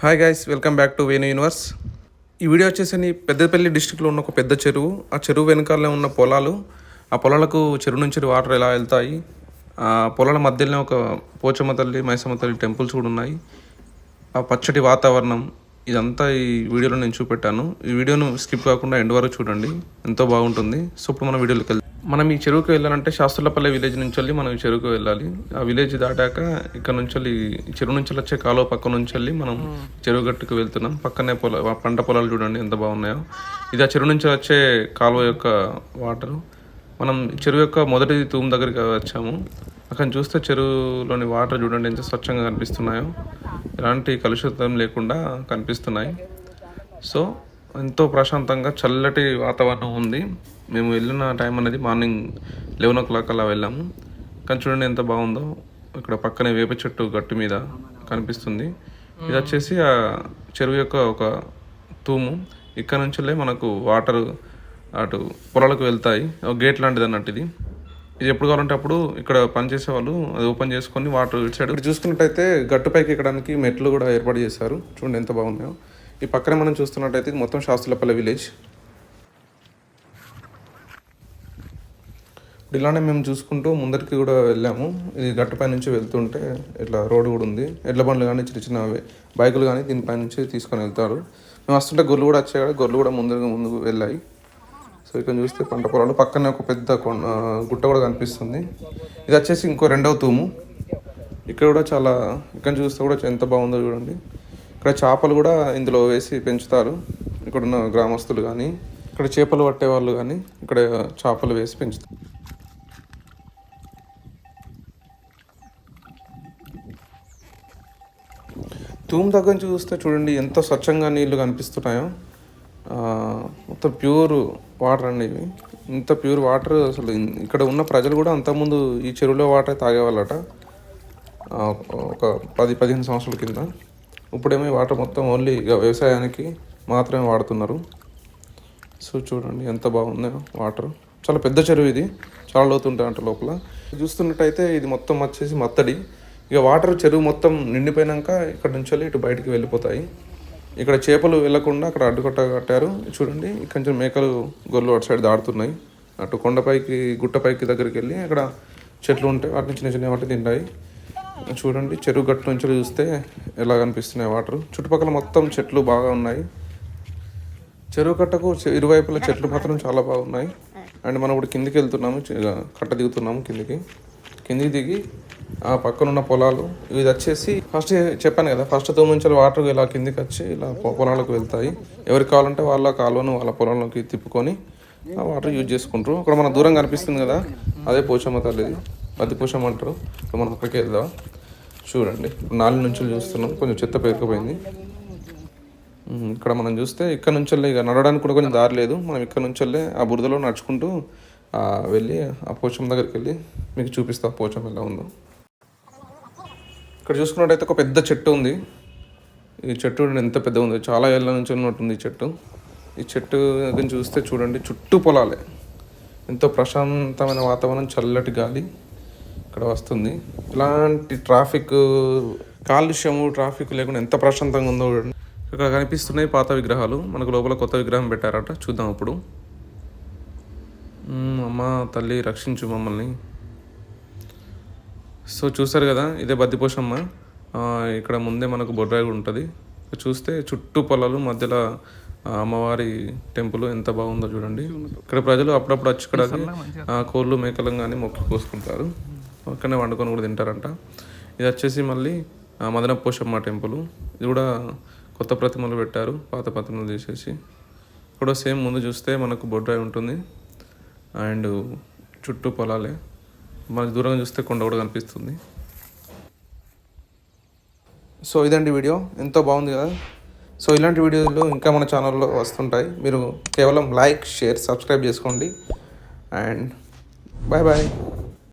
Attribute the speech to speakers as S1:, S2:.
S1: Hi guys welcome back to Venu universe ఈ video వచ్చేసి పెద్దపల్లి డిస్టిక్లో ఉన్న ఒక పెద్ద చెరువు. ఆ చెరువు వెనకాలనే ఉన్న పొలాలు. ఆ పొలాలకు చెరువు నుంచి వాటర్ ఎలా వెళ్తాయి? ఆ పొలాల మధ్యలోనే ఒక పోచమ్మ తల్లి మైసమ్మ తల్లి టెంపుల్స్ కూడా ఉన్నాయి. ఆ పచ్చటి వాతావరణం ఇదంతా ఈ వీడియోలో నేను చూపెట్టాను. ఈ వీడియోను స్కిప్ కాకుండా ఎండ్ వరకు చూడండి. ఎంతో బాగుంటుంది. సో ఇప్పుడు మన వీడియోలోకి వెళ్దాం. మనం ఈ చెరువుకి వెళ్ళాలంటే శాస్త్రులపల్లి విలేజ్ నుంచి వెళ్ళి మనం ఈ చెరువుకి వెళ్ళాలి. ఆ విలేజ్ దాటాక ఇక్కడ నుంచి వెళ్ళి ఈ చెరువు నుంచి వచ్చే కాలువ పక్క నుంచి వెళ్ళి మనం చెరువు గట్టుకు వెళ్తున్నాం. పక్కనే పొల పంట పొలాలు చూడండి ఎంత బాగున్నాయో. ఇది ఆ చెరువు నుంచి వచ్చే కాలువ యొక్క వాటర్. మనం చెరువు యొక్క మొదటి తూము దగ్గరికి వచ్చాము. అక్కడ చూస్తే చెరువులోని వాటర్ చూడండి ఎంత స్వచ్ఛంగా కనిపిస్తున్నాయో. ఎలాంటి కలుషితం లేకుండా కనిపిస్తున్నాయి. సో ఎంతో ప్రశాంతంగా చల్లటి వాతావరణం ఉంది. మేము వెళ్ళిన టైం అనేది మార్నింగ్ లెవెన్ ఓ క్లాక్ అలా వెళ్ళాము. కానీ చూడండి ఎంత బాగుందో. ఇక్కడ పక్కనే వేప చెట్టు గట్టు మీద కనిపిస్తుంది. ఇది వచ్చేసి ఆ చెరువు యొక్క ఒక తూము. ఇక్కడ నుంచెల్లే మనకు వాటర్ అటు పొలాలకు వెళ్తాయి. ఒక గేట్ లాంటిది అన్నట్టు ఇది. ఇది ఎప్పుడు కావాలంటే అప్పుడు ఇక్కడ పనిచేసే వాళ్ళు అది ఓపెన్ చేసుకొని వాటర్ ఇటు సైడ్. ఇక్కడ చూసుకున్నట్టయితే గట్టుపైకి ఎక్కడానికి మెట్లు కూడా ఏర్పాటు చేశారు. చూడండి ఎంత బాగున్నాయో. ఈ పక్కనే మనం చూస్తున్నట్టయితే ఇది మొత్తం శాస్త్రులపల్లి విలేజ్. ఇలానే మేము చూసుకుంటూ ముందరికి కూడా వెళ్ళాము. ఇది గట్టుపై నుంచి వెళ్తుంటే ఇట్లా రోడ్డు కూడా ఉంది. ఎడ్ల బండ్లు కానీ చిన్న చిన్న బైకులు కానీ దీనిపై నుంచి తీసుకొని వెళ్తారు. మేము వస్తుంటే గొర్రెలు కూడా వచ్చాయి కదా గొర్రెలు కూడా ముందు ముందుకు వెళ్ళాయి. సో ఇక్కడ చూస్తే పంట పొలాలు. పక్కనే ఒక పెద్ద కొండ గుట్ట కూడా కనిపిస్తుంది. ఇది వచ్చేసి ఇంకో రెండవ తూము. ఇక్కడ కూడా చాలా ఇక్కడ చూస్తే కూడా ఎంత బాగుందో చూడండి. ఇక్కడ చేపలు కూడా ఇందులో వేసి పెంచుతారు. ఇక్కడ ఉన్న గ్రామస్తులు కానీ ఇక్కడ చేపలు పట్టే వాళ్ళు కానీ ఇక్కడ చేపలు వేసి పెంచుతారు. తూము దగ్గర నుంచి చూస్తే చూడండి ఎంత స్వచ్ఛంగా నీళ్ళు కనిపిస్తున్నాయో. మొత్తం ప్యూర్ వాటర్ అండి ఇవి. ఇంత ప్యూర్ వాటర్ అసలు ఇక్కడ ఉన్న ప్రజలు కూడా అంతకుముందు ఈ చెరువులో వాటర్ తాగేవాళ్ళట. ఒక పది పదిహేను సంవత్సరాల కింద. ఇప్పుడేమో ఈ వాటర్ మొత్తం ఓన్లీ ఇక వ్యవసాయానికి మాత్రమే వాడుతున్నారు. సో చూడండి ఎంత బాగుందో వాటర్. చాలా పెద్ద చెరువు ఇది. చాలా లోతుంటాయి అంట లోపల. చూస్తున్నట్టయితే ఇది మొత్తం వచ్చేసి మత్తడి. ఇక వాటర్ చెరువు మొత్తం నిండిపోయినాక ఇక్కడ నుంచి వెళ్ళి ఇటు బయటికి వెళ్ళిపోతాయి. ఇక్కడ చేపలు వెళ్ళకుండా అక్కడ అడ్డుకట్ట కట్టారు. చూడండి ఇక్కడ మేకలు గొర్రెలు అటు సైడ్ దాడుతున్నాయి అటు కొండపైకి గుట్టపైకి దగ్గరికి వెళ్ళి అక్కడ చెట్లు ఉంటాయి వాటిని చిన్న చిన్న వాటి తింటాయి. చూడండి చెరువు గట్టు నుంచి చూస్తే ఎలా కనిపిస్తున్నాయి వాటర్. చుట్టుపక్కల మొత్తం చెట్లు బాగా ఉన్నాయి. చెరువు కట్టకు ఇరువైపుల చెట్లు మాత్రం చాలా బాగున్నాయి. అండ్ మనం ఇప్పుడు కిందికి వెళ్తున్నాము కట్ట దిగుతున్నాము కిందికి. కిందికి దిగి ఆ పక్కన ఉన్న పొలాలు ఇది వచ్చేసి ఫస్ట్ చెప్పాను కదా ఫస్ట్ తొమ్మిది వాటర్ ఇలా కిందికి వచ్చి ఇలా పొలాలకు వెళ్తాయి. ఎవరికి కావాలంటే వాళ్ళ కాలువను వాళ్ళ పొలంలోకి తిప్పుకొని ఆ వాటర్ యూజ్ చేసుకుంటారు. ఇక్కడ మన దూరం కనిపిస్తుంది కదా అదే పోచమ్మ తల్లిది బద్ది పోచమ్మ అంటారు. ఇప్పుడు మనం అక్కడికి వెళ్దాం. చూడండి నాలుగు నుంచి చూస్తున్నాం కొంచెం చెత్త పేరుకుపోయింది. ఇక్కడ మనం చూస్తే ఇక్కడ నుంచి ఇక నడవడానికి కూడా కొంచెం దారి లేదు. మనం ఇక్కడ నుంచి ఆ బురదలో నడుచుకుంటూ వెళ్ళి ఆ పోచమ్మ దగ్గరికి వెళ్ళి మీకు చూపిస్తా పోచమ్మ ఎలా ఉందో. ఇక్కడ చూసుకున్నట్టయితే ఒక పెద్ద చెట్టు ఉంది. ఈ చెట్టు ఎంత పెద్ద ఉంది చాలా ఏళ్ళ నుంచి ఉన్నట్టుంది ఈ చెట్టు. ఈ చెట్టు దగ్గర చూస్తే చూడండి చుట్టూ పొలాలే. ఎంతో ప్రశాంతమైన వాతావరణం చల్లటి గాలి ఇక్కడ వస్తుంది. ఇలాంటి ట్రాఫిక్ కాలుష్యము ట్రాఫిక్ లేకుండా ఎంత ప్రశాంతంగా ఉందో చూడండి. ఇక్కడ కనిపిస్తున్నాయి పాత విగ్రహాలు. మనకు లోపల కొత్త విగ్రహం పెట్టారట. చూద్దాం అప్పుడు. అమ్మ తల్లి రక్షించు మమ్మల్ని. సో చూసారు కదా ఇదే బద్దిపోషమ్మ ఇక్కడ ముందే మనకు బొడ్రాయి ఉంటుంది. చూస్తే చుట్టూ పొలాలు మధ్యలో అమ్మవారి టెంపుల్ ఎంత బాగుందో చూడండి. ఇక్కడ ప్రజలు అప్పుడప్పుడు వచ్చి ఇక్కడ కోళ్ళు మేకలను కానీ మొక్కి కోసుకుంటారు. అక్కడనే వండుకొని కూడా తింటారంట. ఇది వచ్చేసి మళ్ళీ ఆ, మదన పోషమ్మ టెంపుల్. ఇది కూడా కొత్త ప్రతిమలు పెట్టారు పాత ప్రతిమలు తీసేసి. ఇక్కడ సేమ్ ముందు చూస్తే మనకు బొడ్రాయి ఉంటుంది. అండ్ చుట్టూ పొలాలే. మనకి దూరంగా చూస్తే కొండ కూడా కనిపిస్తుంది. సో ఇదండి వీడియో. ఎంతో బాగుంది కదా? సో ఇలాంటి వీడియోలు ఇంకా మన ఛానల్లో వస్తుంటాయి. మీరు కేవలం లైక్ షేర్ సబ్స్క్రైబ్ చేసుకోండి. And bye bye.